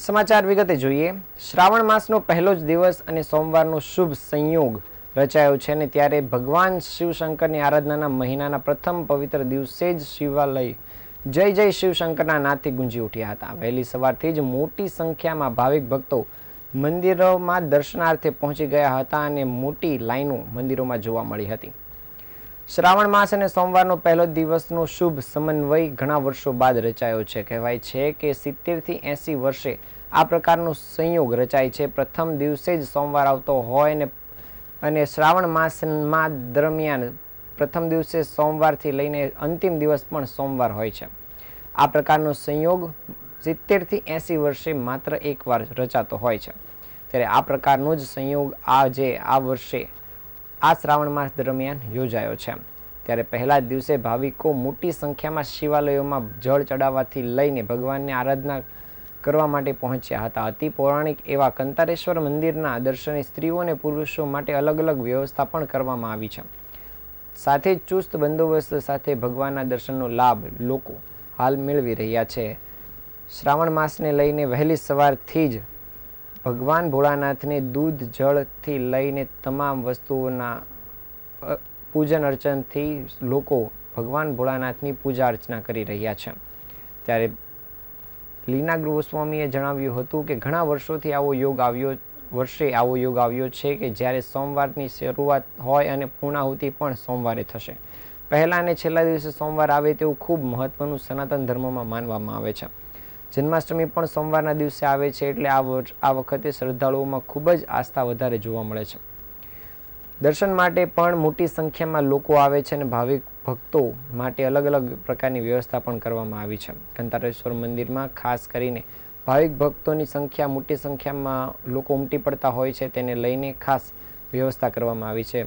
સમાચાર વિગતે જોઈએ. શ્રાવણ માસનો પહેલો જ દિવસ અને સોમવારનો શુભ સંયોગ રચાયો છે અને ત્યારે ભગવાન શિવશંકરની આરાધનાના મહિનાના પ્રથમ પવિત્ર દિવસે જ શિવાલય જય જય શિવશંકરના નાદથી ગુંજી ઉઠ્યા હતા. વહેલી સવારથી જ મોટી સંખ્યામાં ભાવિક ભક્તો મંદિરોમાં દર્શનાર્થે પહોંચી ગયા હતા અને મોટી લાઈનો મંદિરોમાં જોવા મળી હતી. શ્રાવણ માસ અને સોમવારનો પહેલો દિવસનો શુભ સમન્વય ઘણા વર્ષો બાદ રચાયો છે. કહેવાય છે કે સિત્તેરથી એંસી વર્ષે આ પ્રકારનો સંયોગ રચાય છે. પ્રથમ દિવસે જ સોમવાર આવતો હોય ને, અને શ્રાવણ માસમાં દરમિયાન પ્રથમ દિવસે સોમવારથી લઈને અંતિમ દિવસ પણ સોમવાર હોય છે. આ પ્રકારનો સંયોગ સિત્તેરથી એંસી વર્ષે માત્ર એકવાર રચાતો હોય છે. ત્યારે આ પ્રકારનો જ સંયોગ આજે આ વર્ષે આ શ્રાવણ માસ દરમિયાન યોજાયો છે. ત્યારે પહેલા દિવસે ભાવિકો મોટી સંખ્યામાં શિવાલયોમાં જળ ચડાવવાથી લઈને ભગવાનની આરાધના કરવા માટે પહોંચ્યા હતા. અતિ પૌરાણિક એવા કંતારેશ્વર મંદિરના દર્શને સ્ત્રીઓ અને પુરુષો માટે અલગ અલગ વ્યવસ્થા પણ કરવામાં આવી છે. સાથે ચુસ્ત બંદોબસ્ત સાથે ભગવાનના દર્શનનો લાભ લોકો હાલ મેળવી રહ્યા છે. શ્રાવણ માસને લઈને વહેલી સવારથી જ ભગવાન ભોળાનાથને દૂધ, જળથી લઈને તમામ વસ્તુઓના પૂજન અર્ચનથી લોકો ભગવાન ભોળાનાથની પૂજા અર્ચના કરી રહ્યા છે. ત્યારે લીના ગૃહસ્વામીએ જણાવ્યું હતું કે ઘણા વર્ષોથી આવો યોગ આવ્યો, વર્ષે આવો યોગ આવ્યો છે કે જ્યારે સોમવારની શરૂઆત હોય અને પૂર્ણાહુતિ પણ સોમવારે થશે. પહેલાં અને છેલ્લા દિવસે સોમવાર આવે તેવું ખૂબ મહત્ત્વનું સનાતન ધર્મમાં માનવામાં આવે છે. જન્માષ્ટમી પણ સોમવારના દિવસે આવે છે એટલે આ આ વખતે શ્રદ્ધાળુઓમાં ખૂબ જ આસ્થા વધારે જોવા મળે છે. દર્શન માટે પણ મોટી સંખ્યામાં લોકો આવે છે અને ભાવિક ભક્તો માટે અલગ અલગ પ્રકારની વ્યવસ્થા પણ કરવામાં આવી છે. કંતારેશ્વર મંદિરમાં ખાસ કરીને ભાવિક ભક્તોની સંખ્યા મોટી સંખ્યામાં લોકો ઉમટી પડતા હોય છે તેને લઈને ખાસ વ્યવસ્થા કરવામાં આવી છે.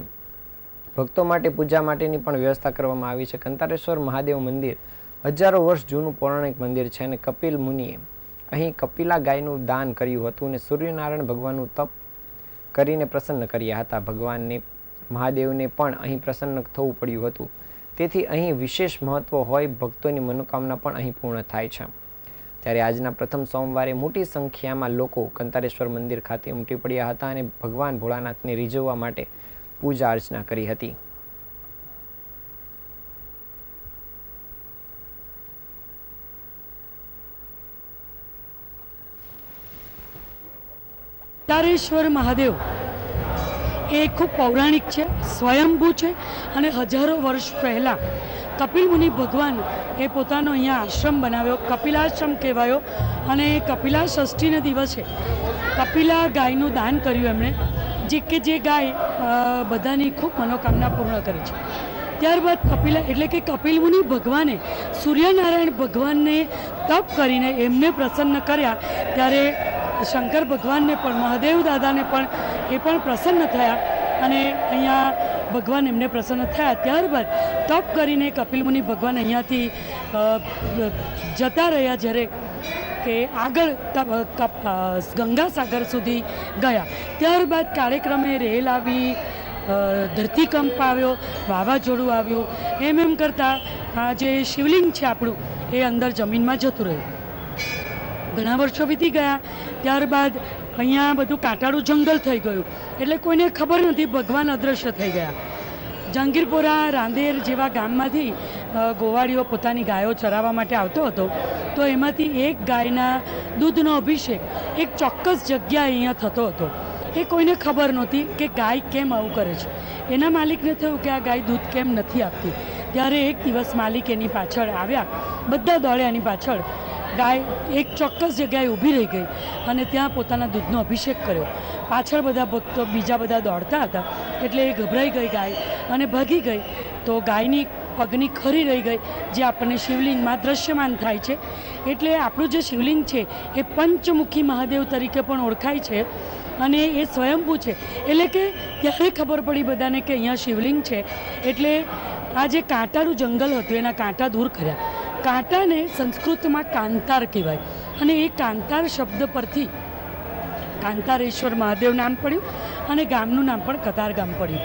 ભક્તો માટે પૂજા માટેની પણ વ્યવસ્થા કરવામાં આવી છે. કંતારેશ્વર મહાદેવ મંદિર હજારો વર્ષ જૂનું પૌરાણિક મંદિર છે અને કપિલ મુનિએ અહીં કપિલા ગાયનું દાન કર્યું હતું અને સૂર્યનારાયણ ભગવાનનું તપ કરીને પ્રસન્ન કર્યા હતા. ભગવાનને, મહાદેવને પણ અહીં પ્રસન્ન થવું પડ્યું હતું. તેથી અહીં વિશેષ મહત્વ હોય ભક્તોની મનોકામના પણ અહીં પૂર્ણ થાય છે. ત્યારે આજના પ્રથમ સોમવારે મોટી સંખ્યામાં લોકો કંતારેશ્વર મંદિર ખાતે ઉમટી પડ્યા હતા અને ભગવાન ભોળાનાથને રીઝવવા માટે પૂજા અર્ચના કરી હતી. તારેશ્વર મહાદેવ. એ ખૂબ પૌરાણિક છે, સ્વયંભૂ છે અને હજારો વર્ષ પહેલાં કપિલ મુનિ ભગવાન એ પોતાનો અહીંયા આશ્રમ બનાવ્યો. કપિલાશ્રમ કહેવાયો અને કપિલા ષષ્ઠીના દિવસે કપિલા ગાયનું દાન કર્યું એમણે, જે કે જે ગાય બધાની ખૂબ મનોકામના પૂર્ણ કરી છે. ત્યારબાદ કપિલા, એટલે કે કપિલ મુનિ ભગવાને સૂર્યનારાયણ ભગવાનને તપ કરીને એમને પ્રસન્ન કર્યા. ત્યારે શંકર ભગવાનને પણ, મહાદેવ દાદાને પણ એ પણ પ્રસન્ન થયા અને અહીંયા ભગવાન એમને પ્રસન્ન થયા. ત્યારબાદ તપ કરીને કપિલ મુનિ ભગવાન અહીંયાથી જતા રહ્યા જ્યારે કે આગળ ગંગાસાગર સુધી ગયા. ત્યારબાદ કાર્યક્રમે રેલ આવી ધરતીકંપ આવ્યો, વાવાઝોડું આવ્યું. એમ એમ કરતાં આ જે શિવલિંગ છે આપણું, એ અંદર જમીનમાં જતું રહ્યું. ઘણા વર્ષો વીતી ગયા. ત્યારબાદ અહીંયા બધું કાંટાળું જંગલ થઈ ગયું. એટલે કોઈને ખબર નથી, ભગવાન અદૃશ્ય થઈ ગયા. જહાંગીરપુરા, રાંદેર જેવા ગામમાંથી ગોવાળીઓ પોતાની ગાયો ચરાવવા માટે આવતો હતો. તો એમાંથી એક ગાયના દૂધનો અભિષેક એક ચોક્કસ જગ્યાએ અહીંયા થતો હતો. એ કોઈને ખબર નહોતી કે ગાય કેમ આવું કરે છે. એના માલિકને થયું કે આ ગાય દૂધ કેમ નથી આપતી. ત્યારે એક દિવસ માલિક એની પાછળ આવ્યા. બધા દોડ્યા એની પાછળ. ગાય એક ચોક્કસ જગ્યાએ ઊભી રહી ગઈ અને ત્યાં પોતાના દૂધનો અભિષેક કર્યો. પાછળ બધા ભક્તો બીજા બધા દોડતા હતા એટલે એ ગભરાઈ ગઈ ગાય અને ભાગી ગઈ. તો ગાયની પગની ખરી રહી ગઈ, જે આપણને શિવલિંગમાં દ્રશ્યમાન થાય છે. એટલે આપણું જે શિવલિંગ છે, એ પંચમુખી મહાદેવ તરીકે પણ ઓળખાય છે અને એ સ્વયંભૂ છે. એટલે કે ત્યારે ખબર પડી બધાને કે અહીંયા શિવલિંગ છે. એટલે આ જે કાંટાનું જંગલ હતું, એના કાંટા દૂર કર્યા. કાંટાને સંસ્કૃતમાં કાંતાર કહેવાય. અને એ કાંતાર શબ્દ પરથી કાંતારેશ્વર મહાદેવ નામ પડ્યું અને ગામનું નામ પણ કતાર ગામ પડ્યું